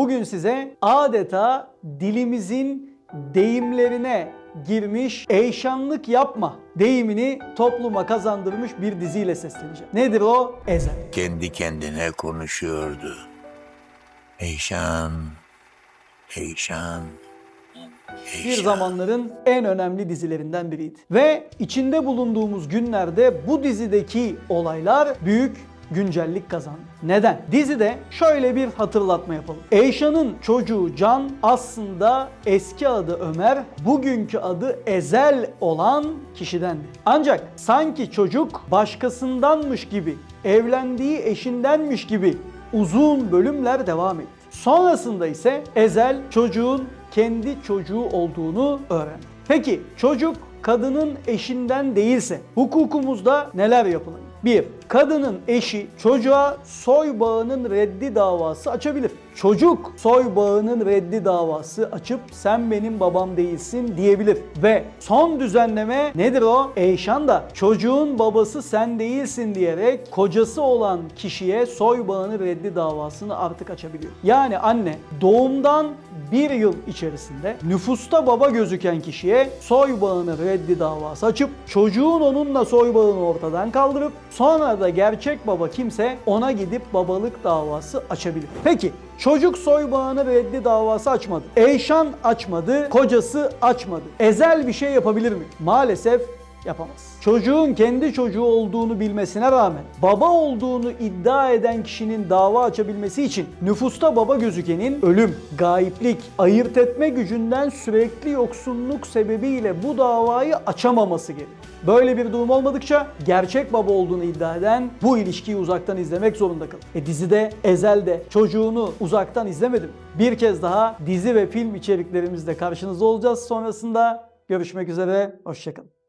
bugün size adeta dilimizin deyimlerine girmiş eyşanlık yapma deyimini topluma kazandırmış bir diziyle sesleneceğim. Nedir o? Ezel. kendi kendine konuşuyordu. Eyşan, Eyşan, bir zamanların en önemli dizilerinden biriydi. Ve içinde bulunduğumuz günlerde bu dizideki olaylar büyük güncellik kazandı. Neden? Dizide şöyle bir hatırlatma yapalım. Eyşan'ın çocuğu Can aslında eski adı Ömer, bugünkü adı Ezel olan kişidendi. Ancak sanki çocuk başkasındanmış gibi, evlendiği eşindenmiş gibi uzun bölümler devam etti. Sonrasında ise Ezel çocuğun kendi çocuğu olduğunu öğrendi. Peki çocuk kadının eşinden değilse hukukumuzda neler yapılır? 1. Kadının eşi çocuğa soy bağının reddi davası açabilir. Çocuk soy bağının reddi davası açıp sen benim babam değilsin diyebilir. Ve son düzenleme nedir o? Eyşan da çocuğun babası sen değilsin diyerek kocası olan kişiye soy bağını reddi davasını artık açabiliyor. Yani anne doğumdan bir yıl içerisinde nüfusta baba gözüken kişiye soy bağını reddi davası açıp çocuğun onunla soy bağını ortadan kaldırıp sonra da gerçek baba kimse ona gidip babalık davası açabilir. Peki çocuk soy bağını reddi davası açmadı. Eyşan açmadı, kocası açmadı. Ezel bir şey yapabilir mi? Maalesef yapamaz. Çocuğun kendi çocuğu olduğunu bilmesine rağmen baba olduğunu iddia eden kişinin dava açabilmesi için nüfusta baba gözükenin ölüm, gayiplik, ayırt etme gücünden sürekli yoksunluk sebebiyle bu davayı açamaması gerekir. Böyle bir durum olmadıkça gerçek baba olduğunu iddia eden bu ilişkiyi uzaktan izlemek zorunda kalır. E dizide Ezel'de çocuğunu uzaktan izlemedim. Bir kez daha dizi ve film içeriklerimizde karşınızda olacağız. Sonrasında görüşmek üzere, hoşçakalın.